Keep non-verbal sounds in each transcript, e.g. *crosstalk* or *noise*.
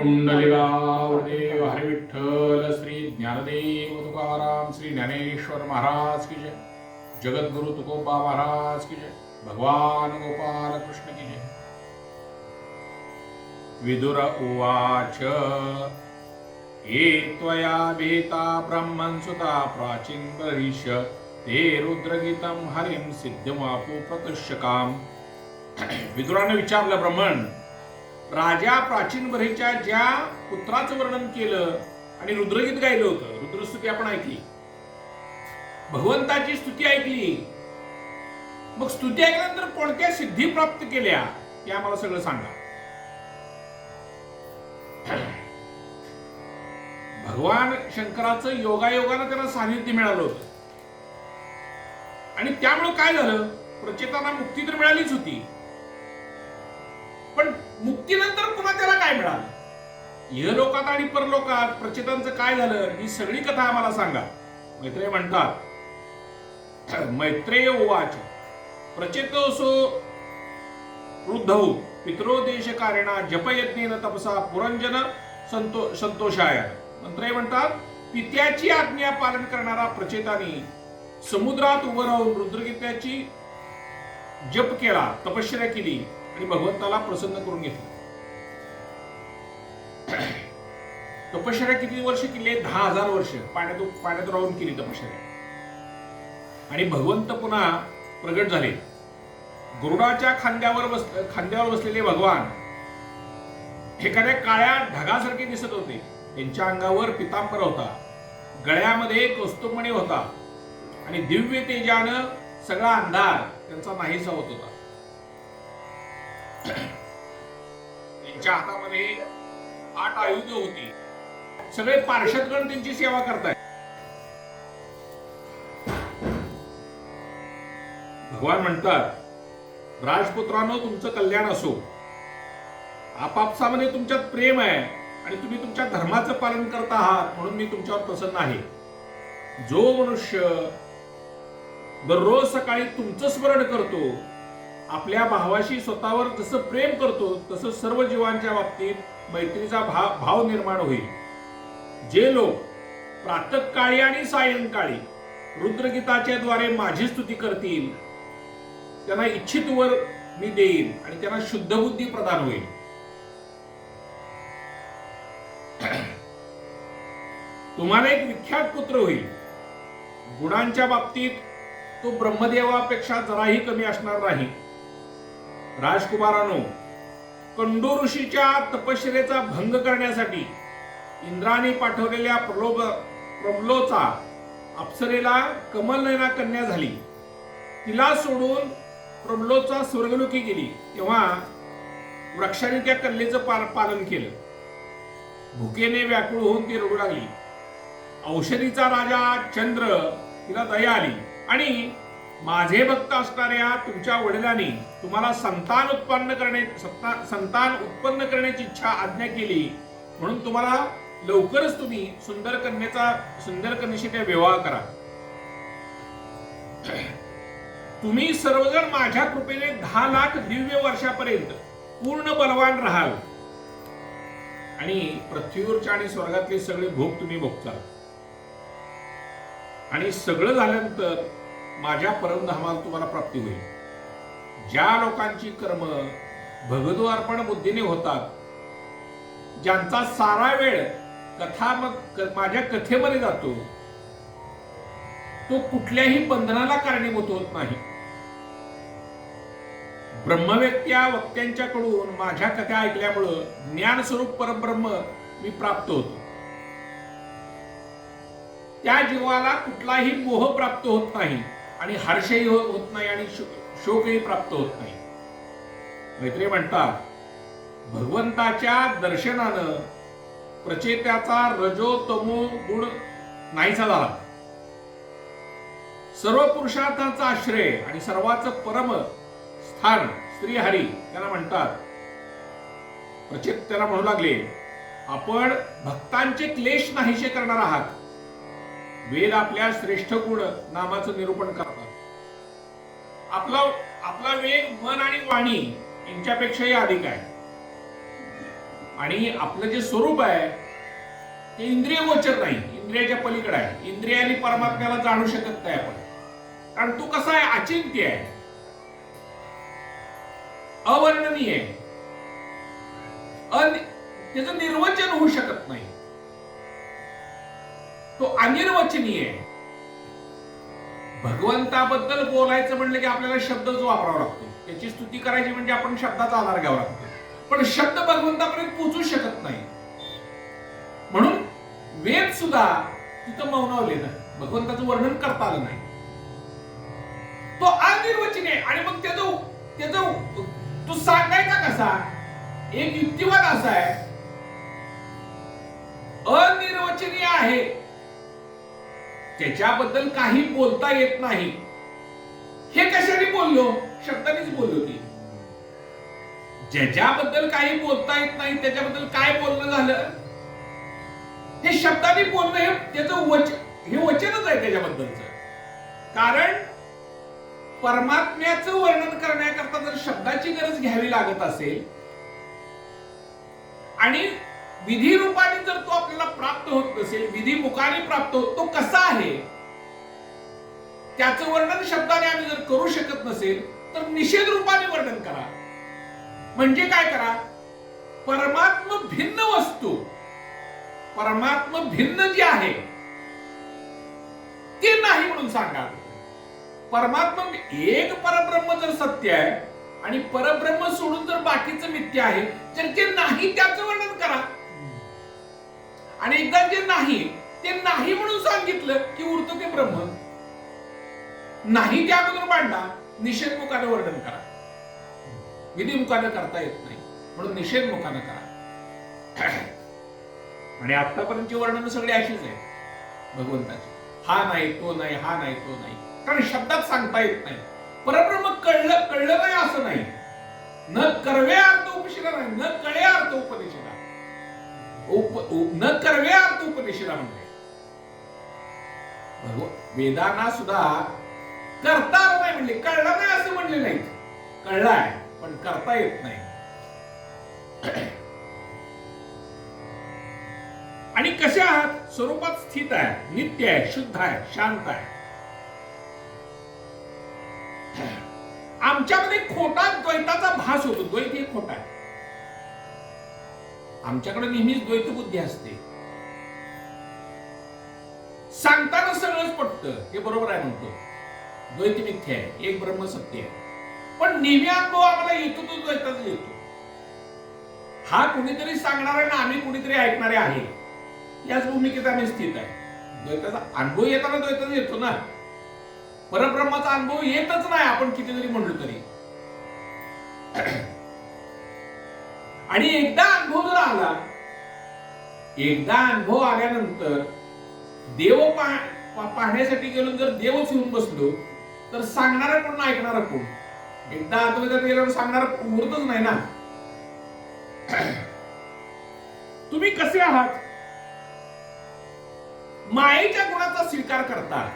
कुंडलिकावदेव हरे विठ्ठल श्री ज्ञानदेव तुकाराम श्री ज्ञानेश्वर महाराज की जय. जगद्गुरु तुकोबा महाराज की जय. भगवान गोपाल कृष्ण की जय. विदुर उवाच ये त्वया भीता ब्रह्मन् सुता प्राचीन बर्हिष ते रुद्रगीतं हरिं सिद्धिमापू प्रतुष्यकाम. *clears throat* विदुराने विचारलं ब्रह्मण राजा प्राचीन बरेच्या ज्या पुत्राचं वर्णन केलं आणि रुद्रगीत गायलं होतं. रुद्रस्तुती आपण ऐकली. भगवंताची स्तुती ऐकली. मग स्तुती ऐकल्यानंतर कोणत्या सिद्धी प्राप्त केल्या ते आम्हाला सगळं सांगा. भगवान शंकराचं योगायोगानं त्याला सानिध्य मिळालं होतं. आणि त्यामुळं काय झालं? प्रचेतांना मुक्ती तर मिळालीच होती. मुक्तीनंतर पुन्हा त्याला काय मिळालं? इहलोकात आणि परलोकात प्रचेतांचं काय झालं ही सगळी कथा आम्हाला सांगा. मैत्रेय म्हणतात मैत्रेय उवाच प्रचेतोसो वृद्धौ पित्रोदेश कारणा जपयज्ञेन तपसा पुरंजन संतो संतोषाय. मंत्रय म्हणतात पित्याची आज्ञा पालन करणारा प्रचेतानी समुद्रात उभं राहून रुद्रगीत्याची जप केला तपश्चर्या केली. आणि भगवंताला प्रसन्न करून घेतलं. तपश्चर्या किती वर्ष केली? दहा हजार वर्ष. पाण्यात पाण्यात राहून केली तपश्चर्या. आणि भगवंत पुन्हा प्रगट झाले. गरुडाच्या खांद्यावर बस खांद्यावर बसलेले भगवान एखाद्या काळ्या ढगासारखे दिसत होते. त्यांच्या अंगावर पितांबर होता. गळ्यामध्ये कौस्तुभमणी होता. आणि दिव्य तेजानं सगळा अंधार त्यांचा नाहीसा होत होता. त्यांच्या हातामध्ये आठ आयुध होती. सगळे पार्षदगण त्यांची सेवा करतायत. भगवान म्हणतात राजपुत्रांनो तुमचं कल्याण असो. आपापसामध्ये तुमच्यात प्रेम आहे आणि तुम्ही तुमच्या धर्माचं पालन करता आहात म्हणून मी तुमच्यावर प्रसन्न आहे. जो मनुष्य दररोज सकाळी तुमचं स्मरण करतो आपल्या भावाशी स्वतःवर जसं प्रेम करतो तसं सर्व जीवांच्या बाबतीत मैत्रीचा भाव भाव निर्माण होईल. जे लोक प्रातकाळी आणि सायंकाळी रुद्रगीताच्या द्वारे माझी स्तुती करतील त्यांना इच्छित वर मी देईन आणि त्यांना शुद्ध बुद्धी प्रदान होईल. *clears throat* तुम्हाला एक विख्यात पुत्र होईल. गुणांच्या बाबतीत तो ब्रह्मदेवापेक्षा जराही कमी असणार नाही. राजकुमारानो कंडो ऋषीच्या तपश्चर्याचा भंग करण्यासाठी इंद्राने पाठवलेल्या प्रलोभ प्रबलोचा अप्सरेला कमलनयना कन्या झाली. तिला सोडून प्रबलोचा स्वर्गलोकी गेली. तेव्हा वृक्षाने त्या कल्लेचं पाल पालन केलं. भुकेने व्याकुळ होऊन ती रडू लागली. औषधीचा राजा चंद्र तिला दया आली. आणि माझे भक्त असणाऱ्या तुमच्या वडिलांनी तुम्हाला संतान उत्पन्न करणे सत्ता- संतान उत्पन्न करण्याची इच्छा आज्ञा केली म्हणून तुम्हाला लवकरच तुम्ही सुंदर कन्येचा सुंदर कन्याशी त्या विवाह करा. तुम्ही सर्वजण माझ्या कृपेने दहा लाख दिव्य वर्षापर्यंत पूर्ण बलवान राहाल. आणि पृथ्वीवरच्या आणि स्वर्गातले सगळे भोग तुम्ही भोगताल आणि सगळं झाल्यानंतर माझ्या परमधामाला तुम्हाला प्राप्ती होईल. ज्या लोकांची कर्म भगवतो अर्पण बुद्धीने होतात ज्यांचा सारा वेळ कथा मग माझ्या कथेमध्ये जातो तो कुठल्याही बंधनाला कारणीभूत होत नाही. ब्रह्मव्यक्त्या वक्त्यांच्याकडून माझ्या कथा ऐकल्यामुळं ज्ञानस्वरूप परब्रह्म मी प्राप्त होतो. त्या जीवाला कुठलाही मोह प्राप्त होत नाही आणि हर्षही हो-, होत नाही आणि शोकही प्राप्त होत नाही. मैत्री म्हणतात भगवंताच्या दर्शनानं प्रचेत्याचा रजो तमो गुण नाहीसा झाला. सर्व पुरुषार्थांचा आश्रय आणि सर्वाचं परम स्थान श्री हरी त्यांना म्हणतात. प्रचेत त्याला म्हणू लागले आपण भक्तांचे क्लेश नाहीसे करणार आहात. वेद आपल्या श्रेष्ठ गुण नामाचं निरूपण करतात. आपला आपला वेग मन आणि वाणी यांच्यापेक्षाही अधिक आहे. आणि आपलं जे स्वरूप आहे ते इंद्रिय गोचर नाही इंद्रियाच्या पलीकडे आहे. इंद्रियाने परमात्म्याला जाणू शकत नाही आपण. कारण तू कसा आहे अचिंत्य आहे. अवर्णनीय अन- त्याचं निर्वचन होऊ शकत नाही. भगवंताबद्दल बोलायचं म्हणलं की आपल्याला शब्दच वापरावा लागतो. त्याची स्तुती करायची म्हणजे आपण शब्दाचा आधार घ्यावा लागतो. पण शब्द भगवंतापर्यंत पोचू शकत नाही. म्हणून वेद सुद्धा तिथं मौनावले ना भगवंताचं वर्णन करता आलं नाही. तो अनिर्वचनीय आहे. आणि मग त्याचं त्याचं तो सांगायचा कसा? एक युक्तिवाद असा आहे. अनिर्वचनीय आहे. त्याच्याबद्दल काही बोलता येत नाही. हे कशाने बोललो? शब्दानेच बोललो की. ज्याच्याबद्दल काही बोलता येत नाही त्याच्याबद्दल काय बोलणं झालं? हे शब्दाने बोलणं हे त्याचं वचन हे वचनच आहे त्याच्याबद्दलच. कारण परमात्म्याचं वर्णन करण्याकरता जर शब्दाची गरज घ्यावी लागत असेल आणि विधी रूपाने जर तो आपल्याला प्राप्त होत नसेल विधी मुखाने प्राप्त होत तो कसा आहे? त्याचं वर्णन शब्दाने आम्ही जर करू शकत नसेल तर निषेध रूपाने वर्णन करा. म्हणजे काय करा? परमात्म भिन्न वस्तू परमात्म भिन्न जी आहे ते नाही म्हणून सांगा. परमात्मा एक परब्रह्म जर सत्य आहे आणि परब्रह्म सोडून जर बाकीचं मिथ्य आहे तर ते नाही त्याचं वर्णन करा. आणि एकदा जे नाही ते नाही म्हणून सांगितलं की उरतो ते ब्रह्म. नाही त्या अगोदर मांडा निषेध मुखानं वर्णन करा. विधी मुखानं करता येत नाही म्हणून निषेध मुखानं करा. आणि आतापर्यंतची वर्णन सगळी अशीच आहे भगवंताची. हा नाही तो नाही हा नाही तो नाही. कारण शब्दात सांगता येत नाही. परब्रह्म कळलं कळलं नाही असं नाही. न कर्वे अर्थ उपशिला नाही न कळे अर्थ उपदेशिला उप न कर्वे अर्थ उपदेशिला म्हणजे वेदांना सुद्धा करता आलं नाही म्हणले. कळलं नाही असं म्हणले नाही. कळलाय पण करता येत नाही. आणि कशा आहात? स्वरूपात स्थित आहे नित्य आहे शुद्ध आहे शांत आहे. आमच्यामध्ये खोटा द्वैताचा भास होतो. द्वैत हे खोटा आहे. आमच्याकडे नेहमीच द्वैत बुद्धी असते. सांगताना सगळंच पटतं. हे बरोबर आहे म्हणतो. द्वैत मिथ्य आहे एक ब्रह्म सत्य आहे. पण नेहमी अनुभव आम्हाला येतो तो द्वैताच येतो. हा कुणीतरी सांगणार आहे ना आम्ही कुणीतरी ऐकणारे आहे. याच भूमिकेत आम्ही स्थित आहे. द्वैताचा अनुभव येताना द्वैताच येतो ना. परब्रह्माचा अनुभव येतच नाही आपण किती जरी म्हणलो तरी. *clears throat* आणि एकदा अनुभव जर आला एकदा अनुभव आल्यानंतर देव पाह- पा- पाहण्यासाठी गेलो जर देवच येऊन बसलो तर सांगणारा कोण ऐकणारा कोण? एकदा आत्मवेदात गेल्यावर सांगणारा उरतच नाही ना? *clears throat* तुम्ही कसे आहात? मायेच्या गुणाचा स्वीकार करता.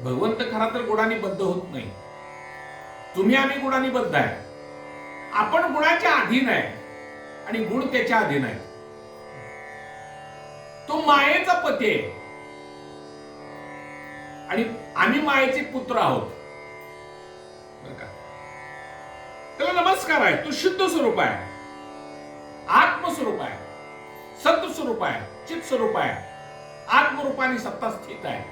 भगवंत खरा तर गुणांनी बद्ध होत नाही. तुम्ही आम्ही गुणांनी बद्ध आहे. आपण गुणाच्या अधीन आहे आणि गुण त्याच्या अधीन आहे. तो मायेचा पती आहे. आणि आम्ही मायेचे पुत्र आहोत. बरं का? त्याला नमस्कार आहे. तो शुद्ध स्वरूप आहे. आत्मस्वरूप आहे. सत्य स्वरूप आहे. चित स्वरूप आहे. आत्मरूपाने सत्ता स्थित आहे.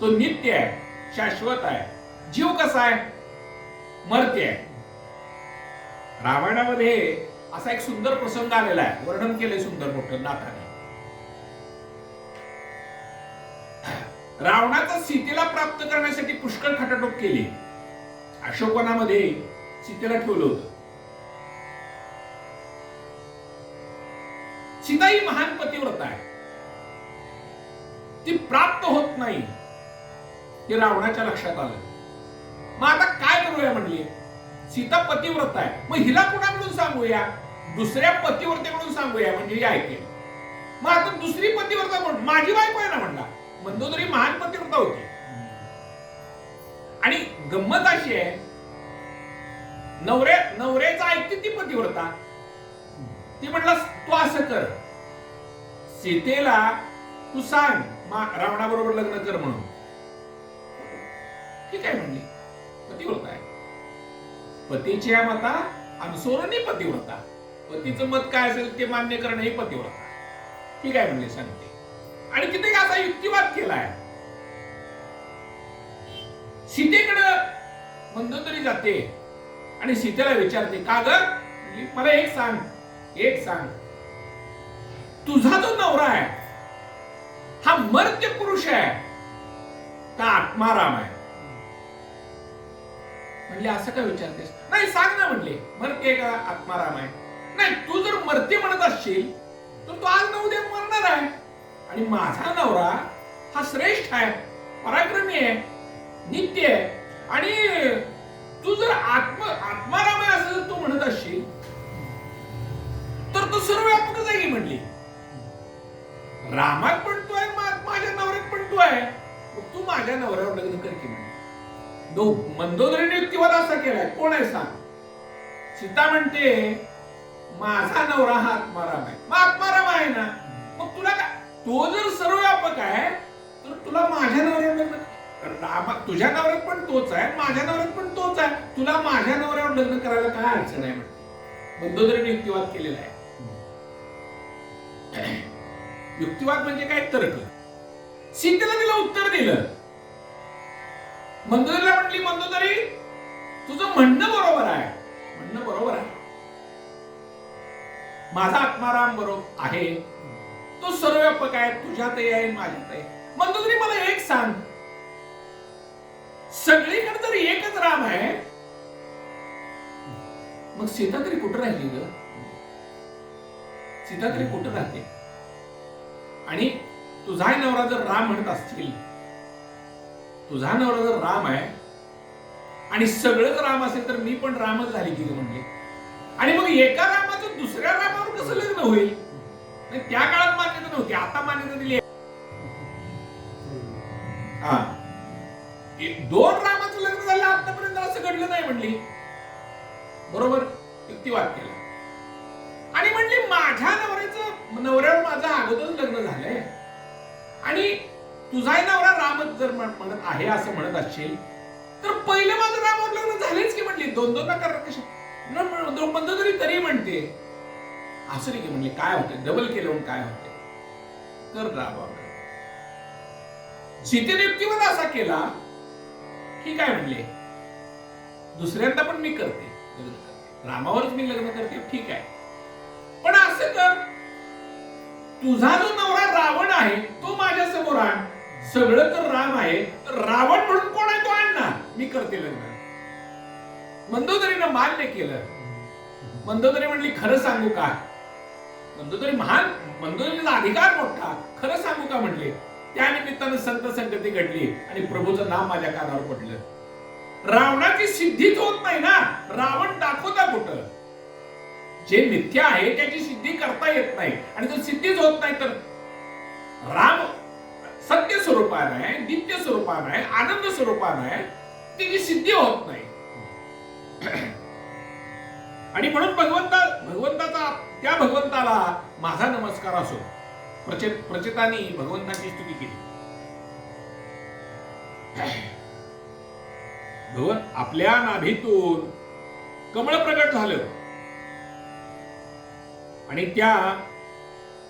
तो नित्य आहे. शाश्वत आहे. जीव कसा आहे? मर्त्य आहे. रामायणामध्ये असा एक सुंदर प्रसंग आलेला आहे. वर्णन केले सुंदर मोठं नाथाने. रावणाचा सीतेला प्राप्त करण्यासाठी पुष्कळ खटाटोप केली. अशोकवनामध्ये सीतेला ठेवलं होतं. सीता ही महान पतिव्रत आहे. ती प्राप्त होत नाही हे रावणाच्या लक्षात आलं. मग आता काय करूया म्हणली? सीता पतिव्रत आहे. मग हिला कुणाकडून सांगूया? दुसऱ्या पतिव्रतेकडून सांगूया म्हणजे हे ऐकेल. मग आता दुसरी पतिव्रता म्हणून माझी बायको आहे ना म्हणला. मंदोदरी महान पतिव्रता होती. आणि गंमत अशी आहे नवरे नवऱ्याचं ऐकते ती पतिव्रता. ती म्हटलं तू असं कर. सीतेला तू सांग मा- रावणाबरोबर लग्न कर म्हणून. ठीक आहे म्हणली? पतिव्रता आहे. पतीच्या मता अनुसरणी पतिव्रता. पतीचं मत काय असेल ते मान्य करणं ही पतिव्रता ठीक आहे म्हणले? सांगते. आणि तिथे असा युक्तिवाद केलाय? सीतेकडं मंदोदरी जाते आणि सीतेला विचारते का ग? मला एक सांग एक सांग. तुझा जो नवरा आहे हा मर्त्य पुरुष आहे का आत्माराम आहे? म्हणले असं का विचारतेस? नाही सांग ना म्हणले मर्त्य का आत्माराम आहे? नाही तू जर मर्त्य म्हणत असशील तर तो आज नऊ उद्या मरणार आहे. आणि माझा नवरा हा श्रेष्ठ आहे पराक्रमी आहे नित्य आहे. आणि तू जर आत्म आत्माराम आहे असं जर तू म्हणत असशील तर तू सर्व आहे की म्हणली रामात पण तू आहे माझ्या नवऱ्यात पण तू आहे. तू माझ्या नवऱ्यावर लग्न कर की म्हणली मंदोदरीने युक्तिवाद असा केलाय कोण आहे सांग? सीता म्हणते माझा नवरा हा आत्माराम आहे मग आत्माराम आहे ना? मग तुला काय तो जर सर्व व्यापक आहे तर तुला माझ्या नवऱ्यावर लग्न रामा तुझ्या नवऱ्यात पण तोच आहे माझ्या नवऱ्यात पण तोच आहे. तुला माझ्या नवऱ्यावर लग्न करायला काय अडचण आहे म्हणते मंदोदरीने युक्तिवाद केलेला आहे. *clears throat* युक्तिवाद म्हणजे काय? तर्क. सीतेला तिला उत्तर दिलं. मंदोदरीला म्हटली मंदोदरी तुझं म्हणणं बरोबर आहे. म्हणणं बरोबर आहे. माझा आत्माराम बरोबर आहे. तो सर्वव्यापक आहे तुझ्यातही आहे माझ्यात आहे. मंदोदरी मला एक सांग. सगळीकडे तर एकच राम आहे. मग सीता तरी कुठं राहिली ग? सीता तरी कुठं राहते? आणि तुझा नवरा जर राम म्हणत असतील तुझा नवरा जर राम आहे आणि सगळंच राम असेल तर मी पण रामच झाली की ग म्हणले आणि मग एका रामाचं दुसऱ्या रामावर कसं लग्न होईल? त्या काळात मान्यता नव्हती. आता मान्यता दिली आहे. हा. दोन रामाचं लग्न झालं आतापर्यंत असं घडलं नाही म्हणली. बरोबर? युक्तिवाद केला. आणि म्हणली माझ्या नवऱ्याचं नवऱ्यावर माझं अगोदरच लग्न झालंय. आणि तुझा नवरा रामच जर म्हण- म्हणत आहे असं म्हणत असशील तर पहिलं माझं रामावर लग्न झालेच की म्हणली? दोन दोन नकार कशा? बंद तरी तरी म्हणते. असं नाही की म्हणले काय होते डबल केलं म्हणून काय होते तर रामावर जिथे युक्तिवाद असा केला की काय म्हणले? दुसऱ्यांदा पण मी करते. रामावरच मी लग्न करते ठीक आहे. पण असं कर तुझा जो नवरा रावण आहे तो माझ्यासमोर आण. सगळं तर राम आहे तर रावण म्हणून कोण आहे तो आणणार? मी करते लग्न. मंदोदरीनं मान्य केलं. मंदोदरी म्हणली खरं सांगू का? मंदोदरी महान मंदोदरीचा अधिकार मोठा. खरं सांगू का म्हटले? त्या निमित्तानं संत संगती घडली आणि प्रभूचं नाव माझ्या कानावर पडलं. रावणाची सिद्धीच होत नाही ना? रावण दाखवता कुठं? जे मिथ्य आहे त्याची सिद्धी करता येत नाही. आणि जर सिद्धीच होत नाही तर? राम सत्य स्वरूपानं आहे दिव्य स्वरूपानं आहे आनंद स्वरूपानं आहे. त्याची सिद्धी होत नाही. आणि म्हणून भगवंता भगवंताचा त्या भगवंताला माझा नमस्कार असो. प्रचित प्रचितानी भगवंताची स्तुती केली. भगवन आपल्या नाभीतून कमळ प्रगट झालं. आणि त्या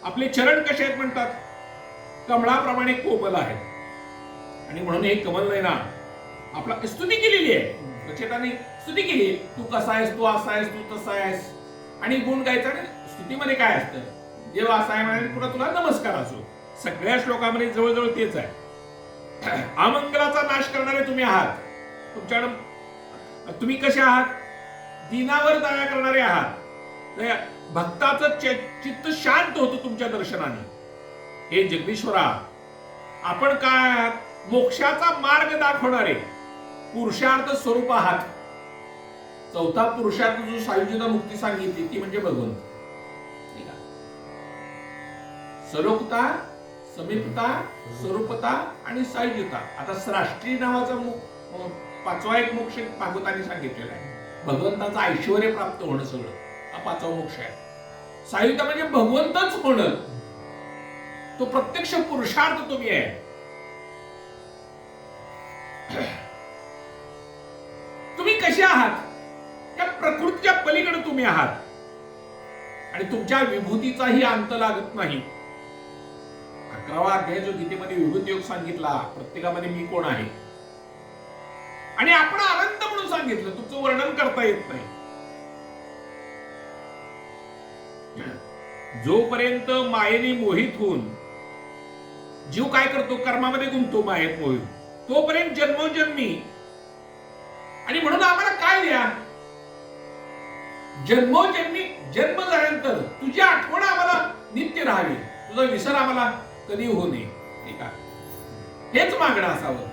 आपले चरण कसे आहेत म्हणतात? कमळाप्रमाणे कोमल आहेत. आणि म्हणून हे कमल नाही ना आपला स्तुती केलेली आहे. प्रचेताने स्तुती केली. तू कसा आहेस? तू असा आहेस? तू तसा आहेस? आणि गुण गायचा आणि स्तुतीमध्ये काय असतं? देव असा आहे म्हणाले पुन्हा तुला नमस्कार असो. सगळ्या श्लोकामध्ये जवळजवळ तेच आहे. *clears throat* अमंगलाचा नाश करणारे तुम्ही आहात. तुमच्याकडं तुम्ही कसे आहात? दिनावर दया करणारे आहात. भक्ताचं चित्त शांत होतं तुमच्या दर्शनाने. हे जगदीश्वरा आपण काय आहात? मोक्षाचा मार्ग दाखवणारे. पुरुषार्थ स्वरूप आहात. चौथा पुरुषार्थ जो सायुज्यता मुक्ती सांगितली ती म्हणजे भगवंत. सलोकता समीपता स्वरूपता आणि सायुज्यता आता राष्ट्रीय नावाचा पाचवा एक मोक्ष भागवतांनी सांगितलेला आहे. भगवंताचं ऐश्वर प्राप्त होणं सगळं. हा पाचवा मोक्ष आहे. सायुता म्हणजे भगवंतच होणं. तो प्रत्यक्ष पुरुषार्थ तुम्ही आहे. तुम्ही आहात. आणि तुमच्या विभूतीचाही अंत लागत नाही. अकरावा अध्याय जो गीतेमध्ये विभूती योग सांगितला प्रत्येकामध्ये मी कोण आहे? आणि आपण अनंत म्हणून सांगितलं तुमचं वर्णन करता येत नाही. जोपर्यंत मायेने मोहित होऊन जीव काय करतो? कर्मामध्ये गुंतो मायेत मोहित तोपर्यंत जन्मोजन्मी. आणि म्हणून आम्हाला काय द्या जन्मोजन्मी जन्म झाल्यानंतर तुझी आठवण आम्हाला नित्य राहावी. तुझा विसर आम्हाला कधी होऊ नये. ठीक आहे? हेच मागणं असावं.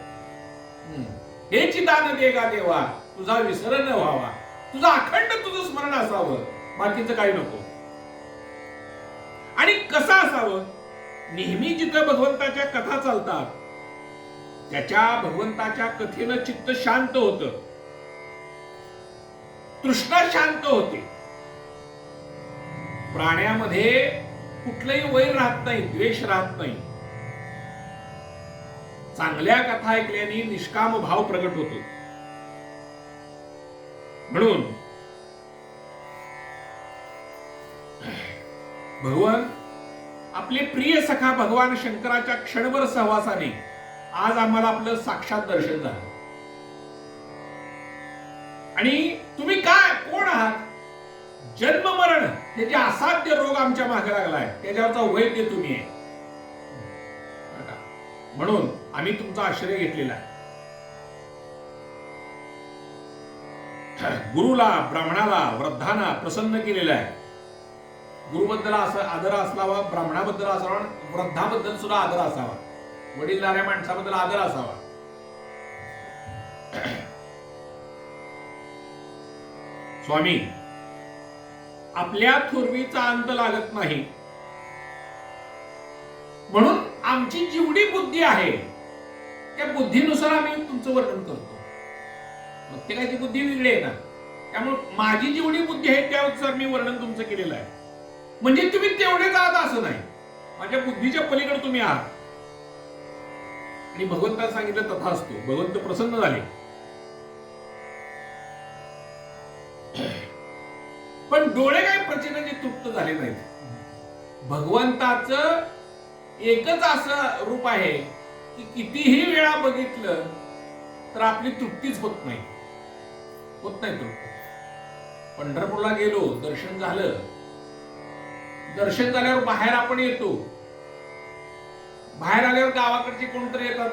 हे चिदान देगा दे का देवा तुझा विसर न व्हावा. तुझं अखंड तुझं स्मरण असावं. बाकीचं काही नको. आणि कसं असावं? नेहमी जिथं भगवंताच्या कथा चालतात त्याच्या भगवंताच्या कथेनं चित्त शांत होत. तृष्णा शांत होते. प्राण्यामध्ये कुठलंही वैर राहत नाही द्वेष राहत नाही. चांगल्या कथा ऐकल्याने निष्काम भाव प्रगट होतो. म्हणून भगवान आपले प्रिय सखा भगवान शंकराच्या क्षणभर सहवासाने आज आम्हाला आपलं साक्षात दर्शन झालं. आणि त्याचे असाध्य रोग आमच्या मागे लागलाय त्याच्यावरचा वैद्य तुम्ही आहे. म्हणून आम्ही तुमचा आश्रय घेतलेला आहे. गुरुला ब्राह्मणाला वृद्धांना प्रसन्न केलेला आहे. गुरुबद्दल असं आदर असावा ब्राह्मणाबद्दल असावा वृद्धाबद्दल सुद्धा आदर असावा. वडीलधाऱ्या माणसाबद्दल आदर असावा. *clears throat* स्वामी आपल्या थोरवीचा अंत लागत नाही. म्हणून आमची जेवढी बुद्धी आहे त्या बुद्धीनुसार आम्ही तुमचं वर्णन करतो. प्रत्येकाची बुद्धी वेगळी आहे ना. त्यामुळे माझी जेवढी बुद्धी आहे त्यानुसार मी वर्णन तुमचं केलेलं आहे. म्हणजे तुम्ही तेवढेच आहात असं नाही. माझ्या बुद्धीच्या पलीकडे तुम्ही आहात. आणि भगवंताला सांगितलं तथा असतो. भगवंत प्रसन्न झाले. पण डोळे काय प्रचिनाचे तृप्त झाले नाहीत. भगवंताचं एकच असं रूप आहे की कितीही वेळा बघितलं तर आपली तृप्तीच होत नाही. होत नाही तृप्त. पंढरपूरला गेलो दर्शन झालं. दर्शन झाल्यावर बाहेर आपण येतो. बाहेर आल्यावर गावाकडचे कोणतरी येतात.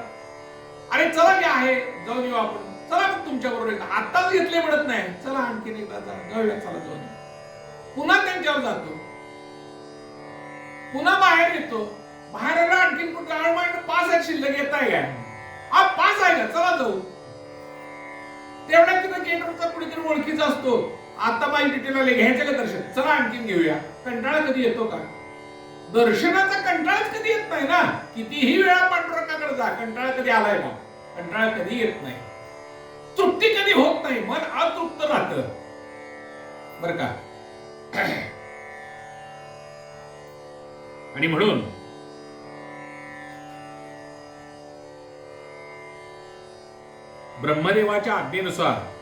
अरे चला की आहे जाऊन येऊ आपण. चला मग तुमच्या बरोबर एकदा आताच घेतले म्हणत नाही. चला आणखीन एकदा जाऊया चला जाऊन येऊ. पुन्हा त्यांच्यावर जातो. पुन्हा बाहेर येतो. बाहेर आला आणखीन कुठं पाच आहेत शिल्लक येता या हा पाच आहे का चला जाऊ. तेवढ्या तिथं गेटवरचा कुणीतरी ओळखीचा असतो. आता माझी डिटेल आले घ्यायचं का दर्शन? चला आणखीन घेऊया. कंटाळा कधी येतो का? दर्शनाचा कंटाळाच कधी येत नाही ना? कितीही वेळा पांडुरंगाकडे जा कंटाळा कधी आलाय का? कंटाळा कधी येत नाही. तृप्ती कधी होत नाही मन अतृप्त राहत. बर का? *clears throat* आणि म्हणून ब्रह्मदेवाच्या आज्ञेनुसार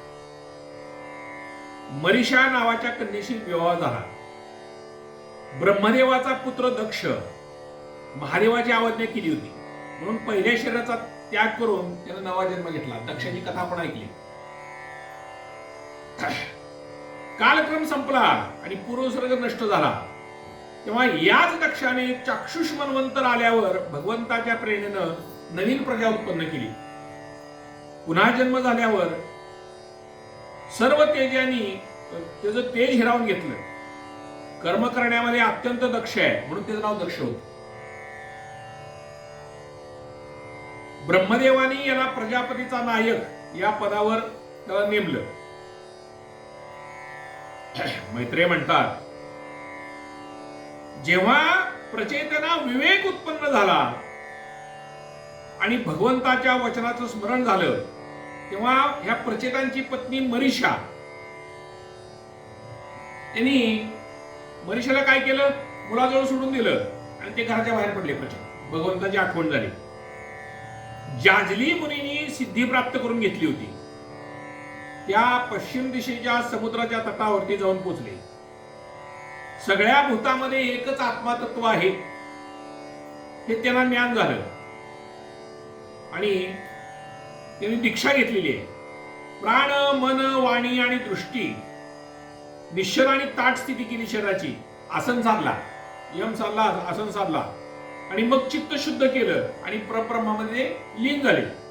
मरीषा नावाच्या कन्येशी विवाह झाला. ब्रह्मदेवाचा पुत्र दक्ष महादेवाची आवाज्ञा केली होती. म्हणून पहिल्या शरीराचा त्याग करून त्यानं नवा जन्म घेतला. दक्षाची कथा आपण ऐकली. *clears throat* कालक्रम संपला आणि पूर्वसर्ग नष्ट झाला. तेव्हा याच दक्षाने चाक्षुष मन्वंतर आल्यावर भगवंताच्या प्रेरणेनं नवीन प्रजा उत्पन्न केली. पुन्हा जन्म झाल्यावर सर्व तेजानी त्याचं तेज हिरावून घेतलं. कर्म करण्यामध्ये अत्यंत दक्ष आहे म्हणून त्याचं नाव दक्ष होत. ब्रह्मदेवानी याला प्रजापतीचा नायक या पदावर त्याला नेमलं. मैत्रे म्हणतात जेव्हा प्रचेतना विवेक उत्पन्न झाला आणि भगवंताच्या वचनाचं स्मरण झालं तेव्हा ह्या प्रचेतांची पत्नी मरीषा त्यांनी मरीषाला काय केलं? मुलाजवळ सोडून दिलं आणि ते घराच्या बाहेर पडले प्रचंड. भगवंताची आठवण झाली. जाजली मुनींनी सिद्धी प्राप्त करून घेतली होती. त्या पश्चिम दिशेच्या समुद्राच्या तटावरती जाऊन पोचले. सगळ्या भूतामध्ये एकच आत्मातत्व आहे. हे त्यांना ज्ञान झालं. आणि त्यांनी दीक्षा घेतलेली आहे. प्राण मन वाणी आणि दृष्टी निश्चल आणि ताट स्थिती केली शरीराची. आसन साधला. यम साधला आसन साधला. आणि मग चित्त शुद्ध केलं आणि परब्रह्मामध्ये लीन झाले